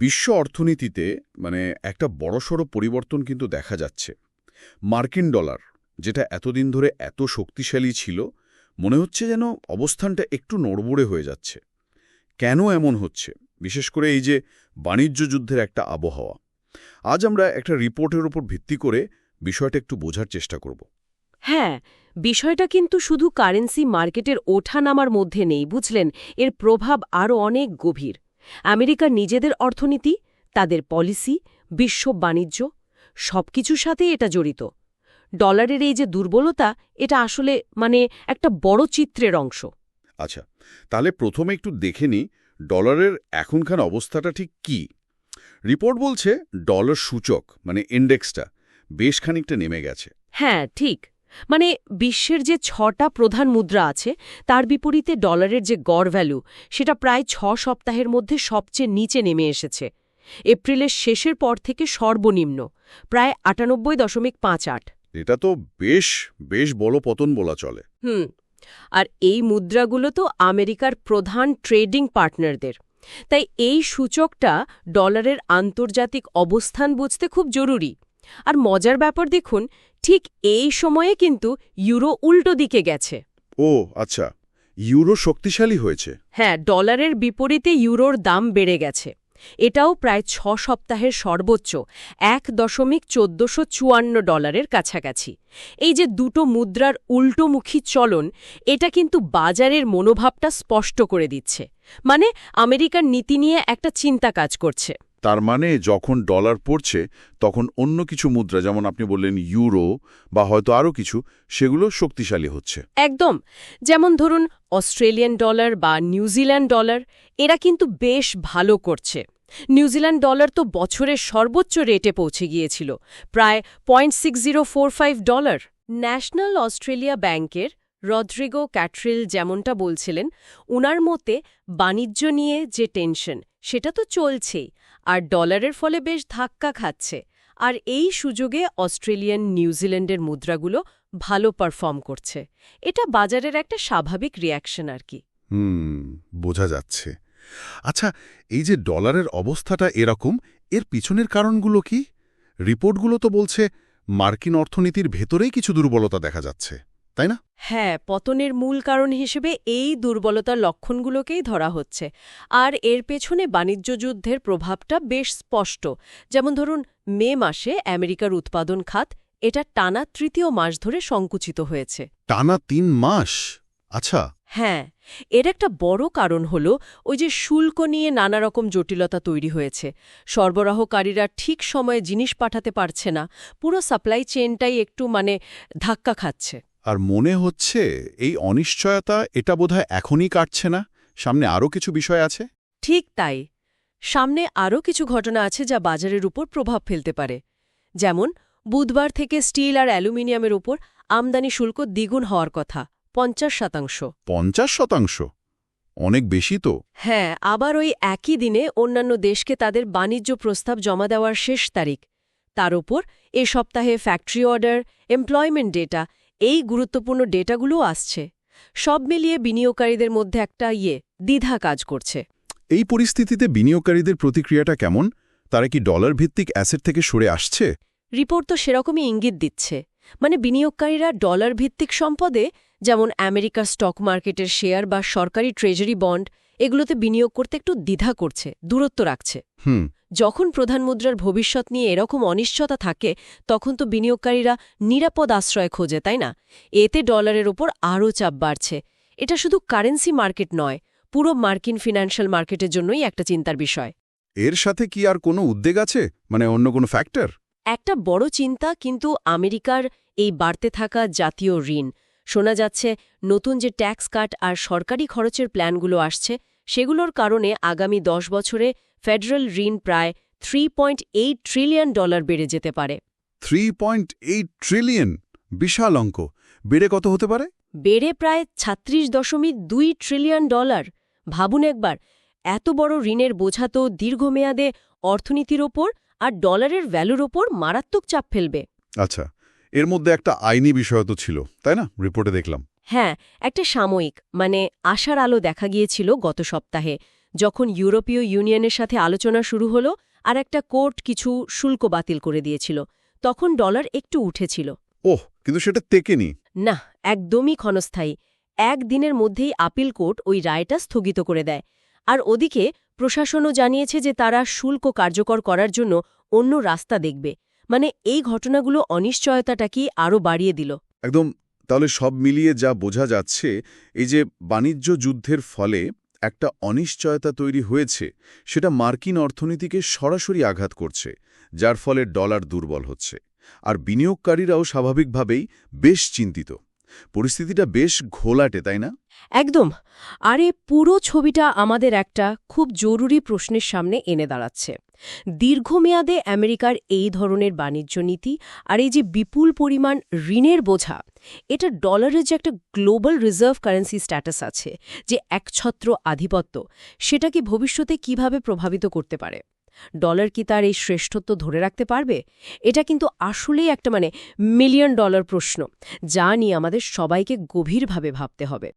বিশ্ব অর্থনীতিতে মানে একটা বড়সড় পরিবর্তন কিন্তু দেখা যাচ্ছে। মার্কিন ডলার, যেটা এতদিন ধরে এত শক্তিশালী ছিল, মনে হচ্ছে যেন অবস্থানটা একটু নড়বড়ে হয়ে যাচ্ছে। কেন এমন হচ্ছে? বিশেষ করে এই যে বাণিজ্য যুদ্ধের একটা আবহাওয়া। আজ আমরা একটা রিপোর্টের উপর ভিত্তি করে বিষয়টা একটু বোঝার চেষ্টা করব। হ্যাঁ বিষয়টা কিন্তু শুধু কারেন্সি মার্কেটের ওঠা-নামার মধ্যে নেই, বুঝলেন? এর প্রভাব আরও অনেক গভীর। আমেরিকার নিজেদের অর্থনীতি তাদের পলিসি বিশ্ব বাণিজ্য সবকিছুর সাথে এটা জড়িত। ডলারের এই যে দুর্বলতা এটা আসলে মানে একটা বড় চিত্রের অংশ। আচ্ছা তাহলে প্রথমে একটু দেখে নিই ডলারের এখনকার অবস্থাটা ঠিক কি। রিপোর্ট বলছে ডলার সূচক মানে ইন্ডেক্সটা বেশ খানিকটা নেমে গেছে। হ্যাঁ ঠিক। মানে বিশ্বের যে ছটা প্রধান মুদ্রা আছে তার বিপরীতে ডলারের যে গড় ভ্যালু সেটা প্রায় ছ সপ্তাহের মধ্যে সবচেয়ে নিচে নেমে এসেছে। এপ্রিলের শেষের পর থেকে সর্বনিম্ন প্রায় আটানব্বই দশমিক পাঁচ আট। এটা তো বেশ বেশ বড় পতন বলা চলে। হুম আর এই মুদ্রাগুলো তো আমেরিকার প্রধান ট্রেডিং পার্টনারদের। তাই এই সূচকটা ডলারের আন্তর্জাতিক অবস্থান বুঝতে খুব জরুরি। আর মজার ব্যাপার দেখুন ঠিক এই সময়ে কিন্তু ইউরো উল্টো দিকে গেছে। ও আচ্ছা। ইউরো শক্তিশালী হয়েছে। হ্যাঁ ডলারের বিপরীতে ইউরোর দাম বেড়ে গেছে। এটাও প্রায় ছ সপ্তাহের সর্বোচ্চ এক দশমিক চোদ্দশো চুয়ান্ন ডলারের কাছাকাছি। এই যে দুটো মুদ্রার উল্টোমুখী চলন এটা কিন্তু বাজারের মনোভাবটা স্পষ্ট করে দিচ্ছে। মানে আমেরিকার নীতি নিয়ে একটা চিন্তা কাজ করছে। তার মানে যখন ডলার পড়ছে, তখন অন্য কিছু মুদ্রা, যেমন আপনি বললেন ইউরো বা হয়তো আরও কিছু, সেগুলো শক্তিশালী হচ্ছে। একদম। যেমন ধরুন, অস্ট্রেলিয়ান ডলার বা নিউজিল্যান্ড ডলার, এরা কিন্তু বেশ ভালো করছে। নিউজিল্যান্ড ডলার তো বছরের সর্বোচ্চ রেটে পৌঁছে গিয়েছিল, প্রায় পয়েন্ট ডলার। ন্যাশনাল অস্ট্রেলিয়া ব্যাংকের রদ্রিগো ক্যাট্রিল যেমনটা বলছিলেন, উনার মতে বাণিজ্য নিয়ে যে টেনশন, সেটা তো চলছেই। আর ডলারের ফলে বেশ ধাক্কা খাচ্ছে। আর এই সুযোগে অস্ট্রেলিয়ান নিউজিল্যান্ডের মুদ্রাগুলো ভালো পারফর্ম করছে। এটা বাজারের একটা স্বাভাবিক রিয়াকশন আর কি। হুম, বোঝা যাচ্ছে। আচ্ছা এই যে ডলারের অবস্থাটা এরকম, এর পিছনের কারণগুলো কি? রিপোর্টগুলো তো বলছে মার্কিন অর্থনীতির ভেতরেই কিছু দুর্বলতা দেখা যাচ্ছে। তাই না? হ্যাঁ পতনের মূল কারণ হিসেবে এই দুর্বলতার লক্ষণগুলোকেই ধরা হচ্ছে। আর এর পেছনে বাণিজ্য যুদ্ধের প্রভাবটা বেশ স্পষ্ট। যেমন ধরুন মে মাসে আমেরিকার উৎপাদন খাত এটা টানা তৃতীয় মাস ধরে সংকুচিত হয়েছে। টানা তিন মাস? আচ্ছা। হ্যাঁ এর একটা বড় কারণ হল ওই যে শুল্ক নিয়ে নানা রকম জটিলতা তৈরি হয়েছে। সরবরাহকারীরা ঠিক সময়ে জিনিস পাঠাতে পারছে না। পুরো সাপ্লাই চেনটাই একটু মানে ধাক্কা খাচ্ছে। আর মনে হচ্ছে এই অনিশ্চয়তা এটা বোধহয় এখনই কাটছে না? সামনে আরও কিছু বিষয় আছে? ঠিক তাই। সামনে আরও কিছু ঘটনা আছে যা বাজারের উপর প্রভাব ফেলতে পারে। যেমন বুধবার থেকে স্টিল আর অ্যালুমিনিয়ামের উপর আমদানি শুল্ক দ্বিগুণ হওয়ার কথা পঞ্চাশ শতাংশ। পঞ্চাশ শতাংশ? অনেক বেশি তো। হ্যাঁ আবার ওই একই দিনে অন্যান্য দেশকে তাদের বাণিজ্য প্রস্তাব জমা দেওয়ার শেষ তারিখ। তার ওপর এ সপ্তাহে ফ্যাক্টরি অর্ডার এমপ্লয়মেন্ট ডেটা এই গুরুত্বপূর্ণ ডেটাগুলো আসছে। সব মিলিয়ে বিনিয়োগকারীদের মধ্যে একটা ইয়ে দ্বিধা কাজ করছে। এই পরিস্থিতিতে বিনিয়োগকারীদের প্রতিক্রিয়াটা কেমন? তারা কি ডলার ভিত্তিক অ্যাসেট থেকে সরে আসছে? রিপোর্ট তো সেরকমই ইঙ্গিত দিচ্ছে। মানে বিনিয়োগকারীরা ডলার ভিত্তিক সম্পদে যেমন আমেরিকার স্টক মার্কেটের শেয়ার বা সরকারি ট্রেজারি বন্ড এগুলোতে বিনিয়োগ করতে একটু দ্বিধা করছে দূরত্ব রাখছে। হুম। যখন প্রধান মুদ্রার ভবিষ্যৎ নিয়ে এরকম অনিশ্চয়তা থাকে তখন তো বিনিয়োগকারীরা নিরাপদ আশ্রয় খোঁজে তাই না? এতে ডলারের ওপর আরও চাপ বাড়ছে। এটা শুধু কারেন্সি মার্কেট নয় পুরো মার্কিন ফিনান্সিয়াল মার্কেটের জন্যই একটা চিন্তার বিষয়। এর সাথে কি আর কোনো উদ্বেগ আছে? মানে অন্য কোনো ফ্যাক্টর একটা বড় চিন্তা কিন্তু আমেরিকার এই বাড়তে থাকা জাতীয় ঋণ। শোনা যাচ্ছে নতুন যে ট্যাক্স কাট আর সরকারি খরচের প্ল্যানগুলো আসছে সেগুলোর কারণে আগামী দশ বছরে ফেডারেল ঋণ প্রায় থ্রি ট্রিলিয়ন ডলার বেড়ে যেতে পারে। থ্রি ট্রিলিয়ন বিশাল অঙ্ক। বেড়ে কত হতে পারে? বেড়ে প্রায় ছাত্রিশ দশমিক দুই ট্রিলিয়ন ডলার ভাবুন একবার এত বড় ঋণের বোঝা তো দীর্ঘমেয়াদে অর্থনীতির ওপর আর ডলারের ভ্যালুর ওপর মারাত্মক চাপ ফেলবে। আচ্ছা এর মধ্যে একটা আইনি বিষয় তো ছিল তাই না? রিপোর্টে দেখলাম। হ্যাঁ একটা সাময়িক মানে আশার আলো দেখা গিয়েছিল গত সপ্তাহে যখন ইউরোপীয় ইউনিয়নের সাথে আলোচনা শুরু হলো আর একটা কোর্ট কিছু শুল্ক বাতিল করে দিয়েছিল তখন ডলার একটু উঠেছিল। ওহ কিন্তু সেটা তেকেনি না একদমই ক্ষণস্থায়ী। একদিনের মধ্যেই আপিল কোর্ট ওই রায়টা স্থগিত করে দেয়। আর ওদিকে প্রশাসনও জানিয়েছে যে তারা শুল্ক কার্যকর করার জন্য অন্য রাস্তা দেখবে। মানে এই ঘটনাগুলো অনিশ্চয়তাটা কি আরও বাড়িয়ে দিল। একদম তাহলে সব মিলিয়ে যা বোঝা যাচ্ছে, এই যে বাণিজ্য যুদ্ধের ফলে একটা অনিশ্চয়তা তৈরি হয়েছে, সেটা মার্কিন অর্থনীতিকে সরাসরি আঘাত করছে, যার ফলে ডলার দুর্বল হচ্ছে, আর বিনিয়োগকারীরাও স্বাভাবিকভাবেই বেশ চিন্তিত। পরিস্থিতিটা বেশ ঘোলাটে, তাই না? একদম। আরে, পুরো ছবিটা আমাদের একটা খুব জরুরি প্রশ্নের সামনে এনে দাঁড়াচ্ছে। দীর্ঘমেয়াদে আমেরিকার এই ধরনের বাণিজ্য নীতি আর এই যে বিপুল পরিমাণ ঋণের বোঝা, এটা ডলারের যে একটা গ্লোবাল রিজার্ভ কারেন্সি স্ট্যাটাস আছে, যে একছত্র আধিপত্য, সেটাকে ভবিষ্যতে কীভাবে প্রভাবিত করতে পারে? ডলার কি তার এই শ্রেষ্ঠত্ব ধরে রাখতে পারবে? এটা কিন্তু আসলেই একটা মানে মিলিয়ন ডলার প্রশ্ন, যা নিয়ে আমাদের সবাইকে গভীরভাবে ভাবতে হবে।